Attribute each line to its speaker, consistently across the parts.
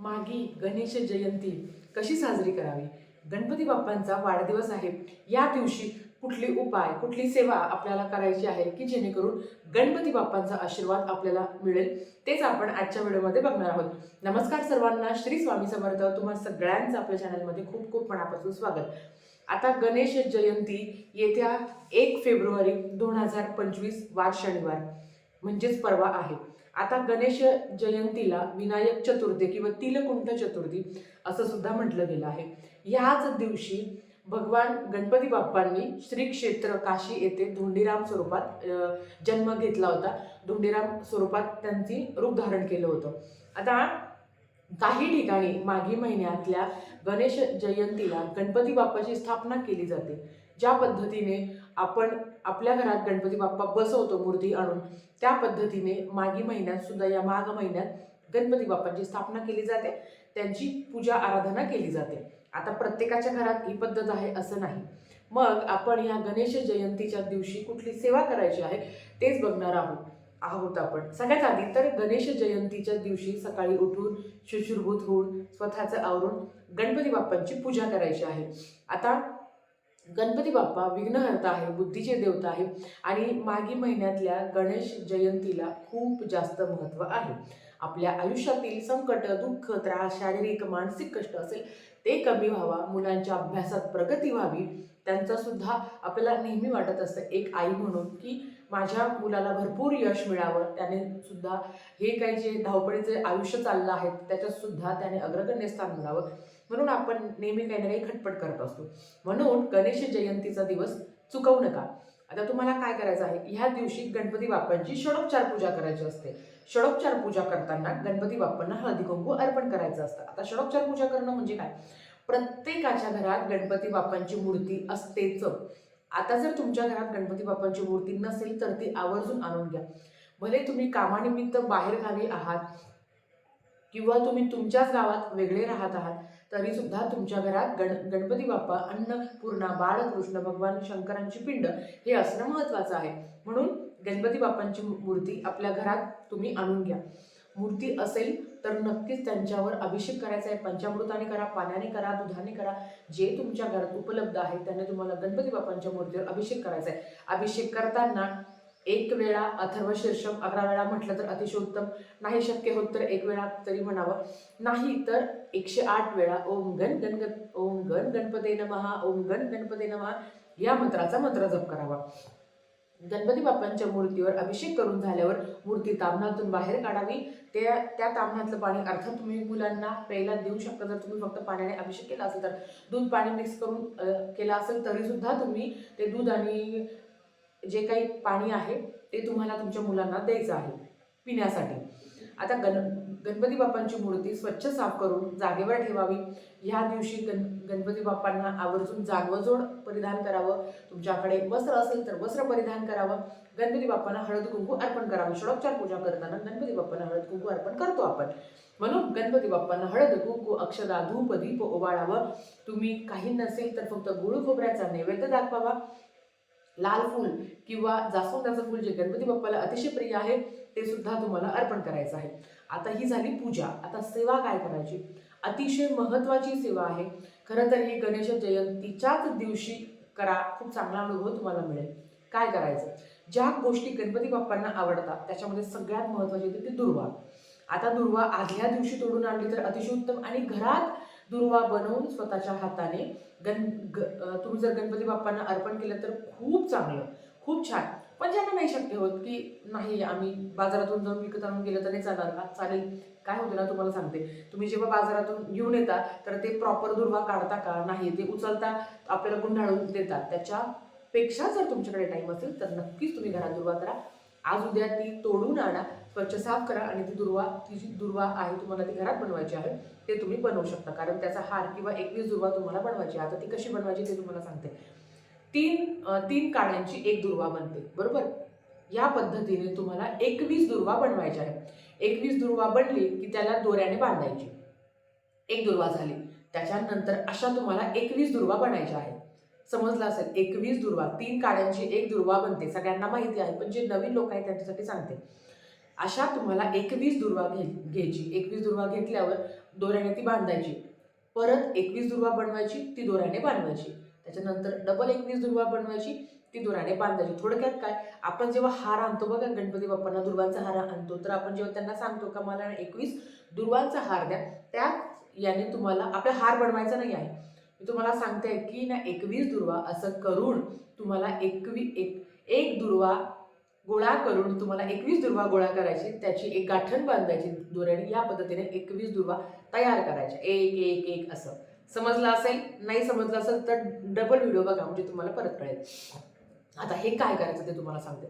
Speaker 1: मागी गणेश जयंती कशी साजरी करावी? गणपती बाप्पांचा वाढदिवस आहे. या दिवशी कुठली उपाय कुठली सेवा आपल्याला करायची आहे की जेणेकरून गणपती बाप्पांचा आशीर्वाद आपल्याला मिळेल? तेच आपण आजच्या व्हिडिओमध्ये बघणार आहोत. नमस्कार सर्वांना. श्री स्वामी समर्थ. तुम्हा सगळ्यांचं आपल्या चॅनलमध्ये खूप खूप मनापासून स्वागत. आता गणेश जयंती येत्या एक फेब्रुवारी दोन हजार पंचवीस वार शनिवार म्हणजेच परवा आहे. आता गणेश जयंतीला विनायक चतुर्थी किंवा तिलकुंठ चतुर्थी असं सुद्धा म्हटलं गेलं आहे. ह्याच दिवशी भगवान गणपती बाप्पांनी श्री क्षेत्र काशी येथे धोंडीराम स्वरूपात जन्म घेतला होता. धोंडीराम स्वरूपात त्यांची रूप धारण केलं होतं. आता काही ठिकाणी माघी महिन्यातल्या गणेश जयंतीला गणपती बाप्पाची स्थापना केली जाते. ज्या पद्धतीने आपण आपल्या घरात गणपती बाप्पा बसवतो मूर्ती आणून त्या पद्धतीने मागी महिन्यात सुद्धा या माघ महिन्यात गणपती बाप्पाची स्थापना केली जाते. त्यांची पूजा आराधना केली जाते. आता प्रत्येकाच्या घरात ही पद्धत आहे असं नाही. मग आपण या गणेश जयंतीच्या दिवशी कुठली सेवा करायची आहे तेच बघणार आहोत. आहोत आपण. सगळ्यात आधी तर गणेश जयंतीच्या दिवशी सकाळी उठून शुचिर्भूत होऊन स्वतःचं आवरून गणपती बाप्पांची पूजा करायची आहे. आता गणपती बाप्पा विघ्नहर्ता आहे बुद्धीचे देवता आहे आणि मागी महिन्यातल्या गणेश जयंतीला खूप जास्त महत्त्व आहे. आपल्या आयुष्यातील संकट दुःख त्रास शारीरिक मानसिक कष्ट असेल ते कमी व्हावा मुलांच्या अभ्यासात प्रगती व्हावी त्यांचासुद्धा आपल्याला नेहमी वाटत असतं एक आई म्हणून की माझ्या मुलाला भरपूर यश मिळावं. त्याने सुद्धा हे काही जे धावपळीचे आयुष्य चाललं आहे त्याच्यात सुद्धा त्याने अग्रगण्य स्थान मिळावं म्हणून आपण नेहमी काही ना काही खटपट करत असतो. म्हणून गणेश जयंतीचा दिवस चुकवू नका. आता तुम्हाला काय करायचं आहे? ह्या दिवशी गणपती बाप्पांची षडोपचार पूजा करायची असते. षडोपचार पूजा करताना गणपती बाप्पांना हळदी कुंकू अर्पण करायचं असतं. आता षडोपचार पूजा करणं म्हणजे काय? प्रत्येकाच्या घरात गणपती बाप्पांची मूर्ती असतेच. आता जर तुमच्या घरात गणपती बाप्पांची मूर्ती नसेल तर ती आवर्जून आणून घ्या. भले तुम्ही कामानिमित्त बाहेर गावी आहात किंवा तुम्ही तुमच्याच गावात वेगळे राहत आहात तरी सुद्धा तुमच्या घरात गण गणपती बाप्पा अन्नपूर्णा बाळकृष्ण भगवान शंकरांची पिंड हे असणं महत्त्वाचं आहे. म्हणून गणपती बाप्पांची मूर्ती आपल्या घरात तुम्ही आणून घ्या. मूर्ती असेल तर नक्कीच त्यांच्यावर अभिषेक करायचा आहे. पंचामृताने करा पाण्याने करा दुधाने करा. जे तुमच्या घरात उपलब्ध आहे त्याने तुम्हाला गणपती बाप्पांच्या मूर्तीवर अभिषेक करायचा आहे. अभिषेक करताना एक वेळा अथर्व शीर्षम अकरा वेळा म्हटलं तर अतिशय उत्तम. नाही शक्य होत तर एक वेळा तरी म्हणावं. नाही तर एकशे आठ वेळा ओम गण गण ओम गण गणपते नमहा ओम गण गणपते नमहा या मंत्राचा मंत्र जप करावा. गणपती बाप्पांच्या मूर्तीवर अभिषेक करून झाल्यावर मूर्ती तामणातून बाहेर काढावी. त्या त्या तामणातलं पाणी अर्थात तुम्ही मुलांना प्यायला देऊ शकता. जर तुम्ही फक्त पाण्याने अभिषेक केला असेल तर दूध पाणी मिक्स करून केला असेल तरीसुद्धा तुम्ही ते दूध आणि जे काही पाणी आहे ते तुम्हाला तुमच्या मुलांना द्यायचं आहे पिण्यासाठी. आता गण गणपती बाप्पांची मूर्ती स्वच्छ साफ करून जागेवर ठेवावी. ह्या दिवशी गण गणपती बाप्पांना आवर्जून जागवजोड परिधान करावं. तुमच्याकडे वस्त्र असेल तर वस्त्र परिधान करावं. गणपती बाप्पांना हळद कुंकू अर्पण करावं. षडोपचार पूजा करताना गणपती बाप्पांना हळद कुंकू अर्पण करतो आपण. म्हणून गणपती बाप्पांना हळद कुंकू अक्षदा धूप दीप ओवाळावं. तुम्ही काही नसेल तर फक्त गुळ खोबऱ्याचा नैवेद्य दाखवावा. लाल फूल किंवा जास्वंदाचं फूल जे गणपती बाप्पाला अतिशय प्रिय आहे ते सुद्धा तुम्हाला अर्पण करायचं आहे. आता ही झाली पूजा. आता सेवा काय करायची? अतिशय महत्त्वाची सेवा आहे. खरं तर ही गणेश जयंतीच्याच दिवशी करा. खूप चांगला अनुभव तुम्हाला मिळेल. काय करायचं? ज्या गोष्टी गणपती बाप्पांना आवडतात त्याच्यामध्ये सगळ्यात महत्त्वाची होती ती दुर्वा. आता दुर्वा आदल्या दिवशी तोडून आणली तर अतिशय उत्तम आणि घरात दुर्वा बनवून स्वतःच्या हाताने गण ग तुम्ही जर गणपती बाप्पांना अर्पण केलं तर खूप चांगलं. खूप छान. पण ज्यांना नाही शक्य होत की नाही आम्ही बाजारातून जाऊन विकत आणून गेलं तर नाही चालणार का? चालेल. काय होतं ना तुम्हाला सांगते. तुम्ही जेव्हा बाजारातून घेऊन येता तर ते प्रॉपर दुर्वा काढता का? नाही ते उचलता आपल्याला गुंढाळून देतात. त्याच्यापेक्षा जर तुमच्याकडे टाईम असेल तर नक्कीच तुम्ही घरात दुर्वा करा. आज उद्या ती तोडून आणा स्वच्छ साफ करा आणि ती दुर्वा ती जी दुर्वा आहे तुम्हाला ती घरात बनवायची आहे ते तुम्ही बनवू शकता. कारण त्याचा हार किंवा एकवीस दुर्वा तुम्हाला बनवायची आहे. आता ती कशी बनवायची ते तुम्हाला सांगते. तीन तीन काड्यांची एक दुर्वा बनते बरोबर? या पद्धतीने तुम्हाला एकवीस दुर्वा बनवायच्या आहे एकवीस दुर्वा बनली की त्याला दोऱ्याने बांधायची. एक दुर्वा झाली. त्याच्यानंतर अशा तुम्हाला एकवीस दुर्वा बनायच्या आहेत. समजलं असेल? एकवीस दुर्वा तीन काड्यांची एक दुर्वा बनते. सगळ्यांना माहिती आहे पण जे नवीन लोक आहेत त्यांच्यासाठी सांगते. अशा तुम्हाला एकवीस दुर्वा घे घ्यायची. एकवीस दुर्वा घेतल्यावर दोऱ्याने ती बांधायची. परत एकवीस दुर्वा बनवायची ती दोऱ्याने बांधवायची. त्याच्यानंतर डबल एकवीस दुर्वा बनवायची ती दोऱ्याने बांधायची. थोडक्यात काय? आपण जेव्हा हार आणतो बघा गणपती बाप्पांना दुर्वांचा हार आणतो तर आपण जेव्हा त्यांना सांगतो का मला एकवीस दुर्वांचा हार द्या त्या याने तुम्हाला आपला हार बनवायचा नाही आहे. मी तुम्हाला सांगते की ना एकवीस दुर्वा असं करून तुम्हाला एकवी एक एक दुर्वा गोळा करून तुम्हाला एकवीस दुर्वा गोळा करायची त्याची एक गाठण बांधायची दोऱ्याने या पद्धतीने एकवीस दुर्वा तयार करायच्या एक एक एक असं. समजलं असेल? नाही समजलं असेल तर डबल व्हिडिओ बघा म्हणजे तुम्हाला परत कळेल. आता हे काय करायचं ते तुम्हाला सांगते.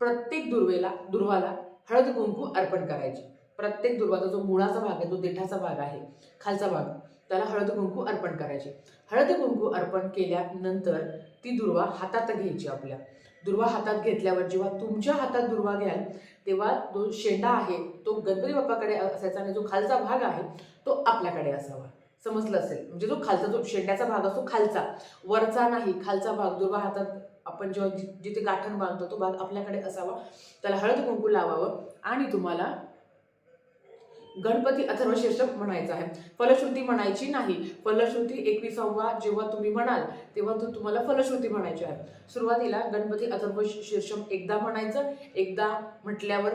Speaker 1: प्रत्येक दुर्वेला दुर्वाला हळद कुंकू अर्पण करायची. प्रत्येक दुर्वाचा जो मुळाचा भाग आहे जो देठाचा भाग आहे खालचा भाग त्याला हळद कुंकू अर्पण करायची. हळद कुंकू अर्पण केल्यानंतर ती दुर्वा हातात घ्यायची आपल्या. दुर्वा हातात घेतल्यावर जेव्हा तुमच्या हातात दुर्वा घ्याल तेव्हा जो शेंडा आहे तो गणपती बाप्पाकडे असायचा आणि जो खालचा भाग आहे तो आपल्याकडे असावा. समजलं असेल? म्हणजे जो खालचा जो शेंड्याचा भाग असतो खालचा वरचा नाही खालचा भाग दुर्वा हातात आपण जेव्हा जि- जिथे गाठण बांधतो तो भाग आपल्याकडे असावा. त्याला हळद कुंकू लावावं आणि तुम्हाला गणपती अथर्व शीर्षक म्हणायचं आहे. फलश्रुती म्हणायची नाही. फलश्रुती एकविसावा जेव्हा तुम्ही म्हणाल तेव्हा तो तुम्हाला फलश्रुती म्हणायची आहे. सुरुवातीला गणपती अथर्व शीर्षक एकदा म्हणायचं. एकदा म्हटल्यावर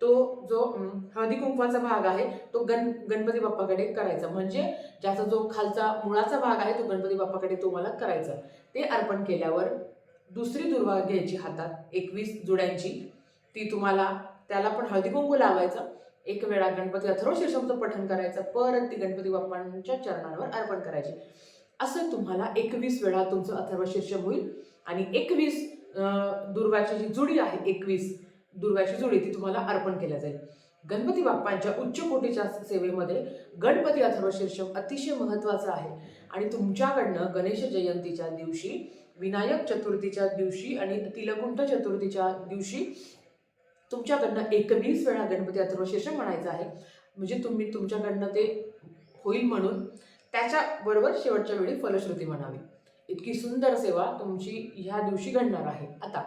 Speaker 1: तो जो अं, हळदी कुंकवाचा भाग आहे तो गण गणपती बाप्पाकडे करायचा. म्हणजे ज्याचा जो खालचा मुळाचा भाग आहे तो गणपती बाप्पाकडे तुम्हाला करायचा. ते अर्पण केल्यावर दुसरी दुर्वा घ्यायची हातात एकवीस जुड्यांची. ती तुम्हाला त्याला पण हळदी कुंकू लावायचं. एक वेळा गणपती अथर्व शीर्षकचं पठण करायचं परत ती गणपती बाप्पांच्या चरणांवर अर्पण करायची. असं तुम्हाला एकवीस वेळा तुमचं अथर्व शीर्षक होईल. आणि एकवीस दुर्वाची जी जुडी आहे एकवीस दुर्वाची जुडी ती तुम्हाला अर्पण केल्या जाईल. गणपती बाप्पांच्या उच्च कोटीच्या सेवेमध्ये गणपती अथर्व शीर्षक अतिशय महत्त्वाचं आहे. आणि तुमच्याकडनं गणेश जयंतीच्या दिवशी विनायक चतुर्थीच्या दिवशी आणि तिलकुंठ चतुर्थीच्या दिवशी तुमच्याकडनं एकवीस वेळा गणपती अथर्वशीर्षक म्हणायचं आहे. म्हणजे तुम्ही तुमच्याकडनं ते होईल म्हणून त्याच्याबरोबर शेवटच्या वेळी फलश्रुती म्हणावी. इतकी सुंदर सेवा तुमची ह्या दिवशी घडणार आहे. आता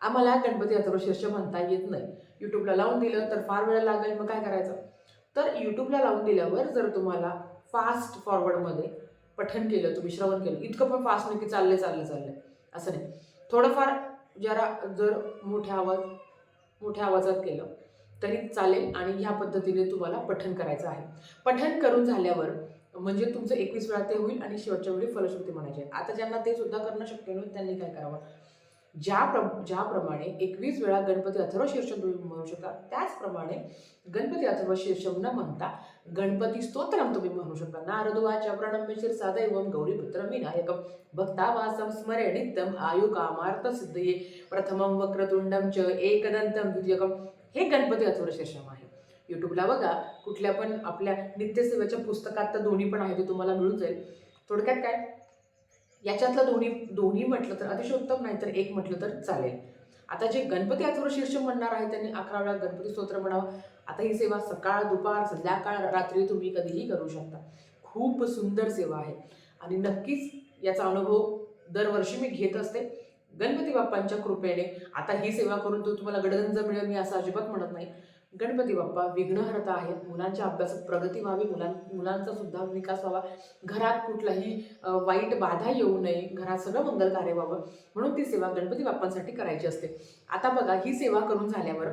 Speaker 1: आम्हाला गणपती अथर्वशीर्ष म्हणता येत नाही. यूट्यूबला लावून दिलं तर फार वेळ लागेल. मग काय करायचं? तर यूट्यूबला लावून दिल्यावर जर तुम्हाला फास्ट फॉरवर्डमध्ये पठण केलं तुम्ही श्रवण केलं इतकं पण फास्ट नाही की चालले चालले चालले. असं नाही. थोडंफार जरा जर मोठ्या आवाज मोठ्या आवाजात केलं तरी चालेल आणि ह्या पद्धतीने तुम्हाला पठन करायचं आहे. पठन करून झाल्यावर म्हणजे तुमचं एकवीस वेळा ते होईल आणि शेवटच्या वेळी फलश्रुती म्हणायची आता ज्यांना ते सुद्धा करणं शक्य नव्हतं त्यांनी काय करावं? ज्या प्र ज्याप्रमाणे एकवीस वेळा गणपती अथर्व शीर्षक तुम्ही म्हणू शकता त्याचप्रमाणे गणपती अथर्व शीर्षक न म्हणता गणपती स्तोत्रम तुम्ही म्हणू शकता. नारदवाच्या प्रणम्य शिरसादैवम गौरीपुत्र विनायकम भक्तावासम स्मरे नित्यम आयु कामार्थ सिद्धये. प्रथमं वक्रतुंडम च एकदंतम द्वितीयकम हे गणपती अथर्व शीर्षम आहे. यूट्यूबला बघा कुठल्या पण आपल्या नित्यसेवेच्या पुस्तकात तर दोन्ही पण आहे ते तुम्हाला मिळून जाईल. थोडक्यात काय? याच्यातलं दोन्ही दोन्ही म्हटलं तर अतिशय उत्तम नाही तर एक म्हटलं तर चालेल. आता जे गणपती अथर्व शीर्ष म्हणणार आहे त्यांनी अकरा वेळा गणपती स्तोत्र म्हणावं. आता ही सेवा सकाळ दुपार संध्याकाळ रात्री तुम्ही कधीही करू शकता. खूप सुंदर सेवा आहे. आणि नक्कीच याचा अनुभव दरवर्षी मी घेत असते. गणपती बाप्पांच्या कृपेने आता ही सेवा करून तो तुम्हाला गडगंज मिळेल मी असं अजिबात म्हणत नाही. गणपती बाप्पा विघ्नहर्ता आहेत. मुलांच्या अभ्यासात प्रगती व्हावी. मुलां मुलांचा सुद्धा विकास व्हावा. घरात कुठलाही वाईट बाधा येऊ नये. घरात सगळं मंगल कार्य व्हावं. म्हणून ती सेवा गणपती बाप्पांसाठी करायची असते. आता बघा ही सेवा करून झाल्यावर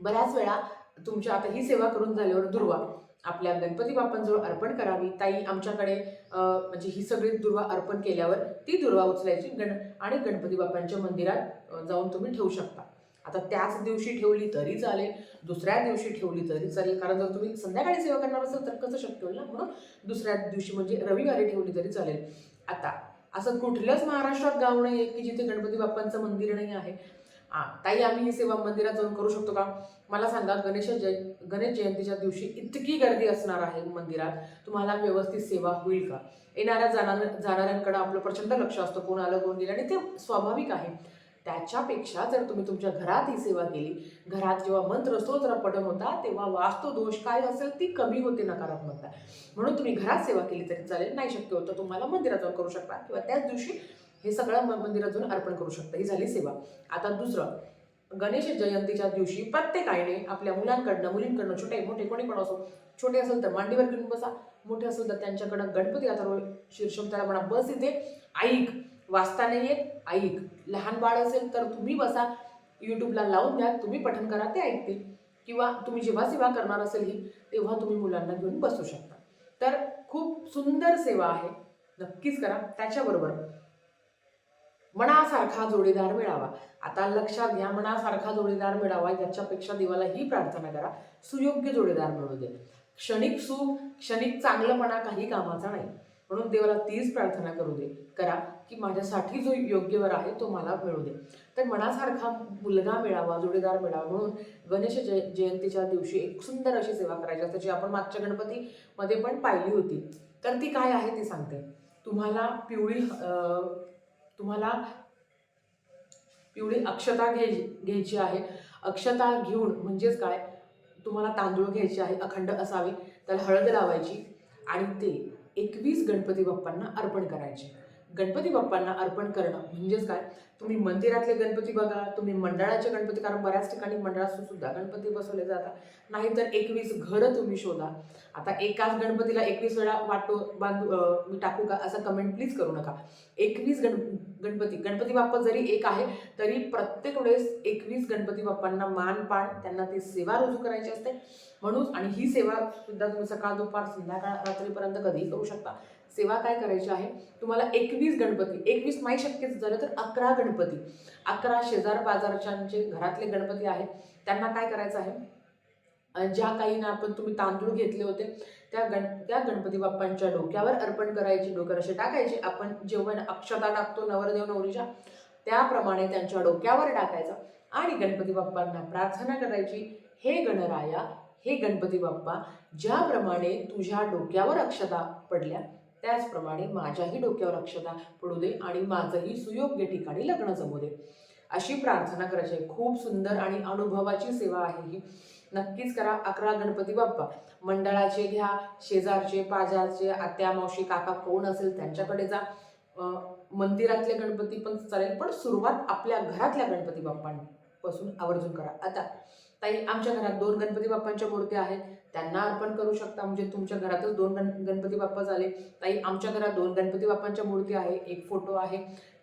Speaker 1: बऱ्याच वेळा तुमच्या आता ही सेवा करून झाल्यावर दुर्वा. आपल्या गणपती बाप्पांजवळ अर्पण करावी. ताई आमच्याकडे म्हणजे ही सगळी दुर्वा अर्पण केल्यावर ती दुर्वा उचलायची गण आणि गणपती बाप्पांच्या मंदिरात जाऊन तुम्ही ठेवू शकता. आता त्याच दिवशी ठेवली तरी चालेल दुसऱ्या दिवशी ठेवली तरी चालेल. कारण जर तुम्ही संध्याकाळी सेवा करणार असाल तर कसं शक्य होईल ना? म्हणून दुसऱ्या दिवशी म्हणजे रविवारी ठेवली तरी चालेल. आता असं कुठलंच महाराष्ट्रात गाव नाही आहे की जिथे गणपती बाप्पांचं मंदिर नाही आहे. हा ताई आम्ही ही सेवा मंदिरात जाऊन करू शकतो का? मला सांगा गणेश जय गणेश जयंतीच्या दिवशी इतकी गर्दी असणार आहे मंदिरात. तुम्हाला व्यवस्थित सेवा होईल का? येणाऱ्या जाणार जाणाऱ्यांकडे आपलं प्रचंड लक्ष असतं. कोण आलं कोण गेलं आणि ते स्वाभाविक आहे. त्याच्यापेक्षा जर तुम्ही तुमच्या घरात ही सेवा केली घरात जेव्हा मंत्र स्तोत्र पठण होता तेव्हा वास्तू दोष काय असेल ती कमी होते नकारात्मकता. म्हणून तुम्ही घरात सेवा केली तरी चालेल नाही शक्य होतं तुम्हाला मंदिरात जाऊन करू शकता किंवा त्याच दिवशी हे सगळं मंदिरात जाऊन अर्पण करू शकता. ही झाली सेवा. आता दुसरं गणेश जयंतीच्या दिवशी प्रत्येकाने आपल्या मुलांकडनं मुलींकडनं छोटे मोठे कोणी पण असो छोटे असेल तर मांडीवर घेऊन बसा मोठे असेल तर त्यांच्याकडं गणपती आता शीर्षम त्याला म्हणा बस इथे ऐक. वाचता नाही येत ऐक लहान बाळ असेल तर तुम्ही बसा. यूट्यूबला लावून द्या. तुम्ही पठण करा ते ऐकतील. किंवा तुम्ही जेव्हा सेवा करणार असेल ही तेव्हा तुम्ही मुलांना घेऊन बसू शकता. तर खूप सुंदर सेवा आहे. नक्कीच करा. त्याच्याबरोबर मनासारखा जोडीदार मिळावा. आता लक्षात घ्या मनासारखा जोडीदार मिळावा याच्यापेक्षा देवाला ही प्रार्थना करा. सुयोग्य जोडीदार मिळू दे. क्षणिक सुख क्षणिक चांगलंपणा काही कामाचा नाही. म्हणून देवाला तीच प्रार्थना करू दे. करा की माझ्यासाठी जो योग्य वर आहे तो मला मिळू दे. तर मनासारखा मुलगा मिळावा जोडीदार मिळावा म्हणून गणेश जय जयंतीच्या दिवशी एक सुंदर अशी सेवा करायची असते जी आपण मागच्या गणपतीमध्ये पण पाहिली होती. तर ती काय आहे ती सांगते. तुम्हाला पिवळी तुम्हाला पिवळी अक्षता घ्याय घ्यायची आहे. अक्षता घेऊन म्हणजेच काय? तुम्हाला तांदूळ घ्यायचे आहे अखंड असावे त्याला हळद लावायची आणि ते एकवीस गणपती बाप्पांना अर्पण करायचे. गणपती बाप्पांना अर्पण करणं. म्हणजेच काय? तुम्ही मंदिरातले गणपती बघा तुम्ही मंडळाचे गणपती कारण बऱ्याच ठिकाणी मंडळात सुद्धा गणपती बसवले जातात. नाहीतर एकवीस घरं तुम्ही शोधा. आता एकाच गणपतीला एकवीस वेळा वाटो बांधू मी टाकू का? असं कमेंट प्लीज करू नका. एकवीस गण गणपती गणपती बाप्पा जरी एक आहे तरी प्रत्येक वेळेस एकवीस गणपती बाप्पांना मान पाण त्यांना ती सेवा रुजू करायची असते. म्हणून आणि ही सेवा सुद्धा तुम्ही सकाळ दुपार संध्याकाळ रात्रीपर्यंत कधीही करू शकता. सेवा काय करायची आहे? तुम्हाला एकवीस गणपती एकवीस नाही शक्य झालं तर अकरा गणपती. अकरा शेजार बाजारच्यांचे घरातले गणपती आहेत. त्यांना काय करायचं आहे? ज्या काही ना आपण तुम्ही तांदूळ घेतले होते त्या गण त्या गणपती बाप्पांच्या डोक्यावर अर्पण करायचे डोक्यावर असे टाकायचे. आपण जेवण अक्षता टाकतो नवरदेव नवरीच्या. त्याप्रमाणे त्यांच्या डोक्यावर टाकायचं आणि गणपती बाप्पांना प्रार्थना करायची हे गणराया हे गणपती बाप्पा ज्याप्रमाणे तुझ्या डोक्यावर अक्षता पडल्या त्याचप्रमाणे माझ्याही डोक्यावर अक्षता पडू दे आणि माझंही सुयोग्य ठिकाणी लग्न जमू दे. अशी प्रार्थना करायची. आहे खूप सुंदर आणि अनुभवाची सेवा आहे ही. नक्कीच करा. अकरा गणपती बाप्पा. मंडळाचे घ्या शेजारचे पाजारचे आत्या मावशी काका कोण असेल त्यांच्याकडे जा. मंदिरातले गणपती पण चालेल पण सुरुवात आपल्या घरातल्या गणपती बाप्पांपासून आवर्जून करा. आता ताई आमच्या घरात दोन गणपती बाप्पांच्या मूर्त्या आहेत. त्यांना अर्पण करू शकता. म्हणजे तुमच्या घरातच दोन गण गणपती बाप्पा झाले. ताई आमच्या घरात दोन गणपती बाप्पांच्या मूर्ती आहे. एक फोटो आहे.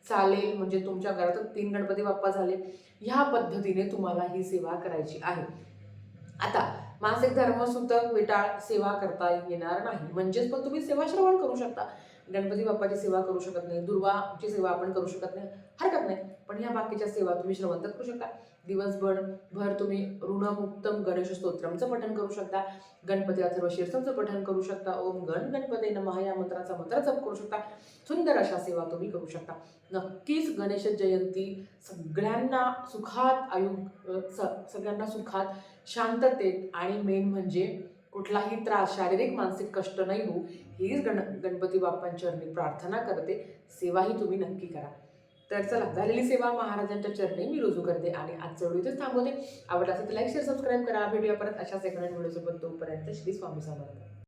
Speaker 1: चालेल. म्हणजे तुमच्या घरातच तीन गणपती बाप्पा झाले. ह्या पद्धतीने तुम्हाला ही सेवा करायची आहे. आता मासिक धर्मसूतक विटाळ सेवा करता येणार नाही. म्हणजेच पण तुम्ही सेवा श्रवण करू शकता. गणपती बाप्पाची सेवा करू शकत नाही. दुर्वाची सेवा आपण करू शकत नाही. हरकत नाही. पण ह्या बाकीच्या सेवा तुम्ही श्रवण तर करू शकता. दिवसभर भर तुम्ही ऋणमुक्तम गणेश स्तोत्रमचं पठण करू शकता. गणपती अथर्व शीर्षमचं पठण करू शकता. ओम गण गणपती नमः. या मंत्राचा मंत्र जप करू शकता. सुंदर अशा सेवा तुम्ही करू शकता. नक्कीच गणेश जयंती सगळ्यांना सुखात आयु स- सगळ्यांना सुखात शांततेत आणि मेन म्हणजे कुठलाही त्रास शारीरिक मानसिक कष्ट नाही होऊ हीच गण गणपती बाप्पांच्या प्रार्थना करते. सेवाही तुम्ही नक्की करा. तर चला झालेली सेवा महाराजांच्या चरणी मी रुजू करते आणि आजचं व्हिडिओ इथेच थांबवते. आवडला असेल तर लाईक शेअर सबस्क्राईब करा. व्हिडिओ परत अशाच एखाद्या व्हिडिओसोबत. तोपर्यंत श्री स्वामी समर्थ.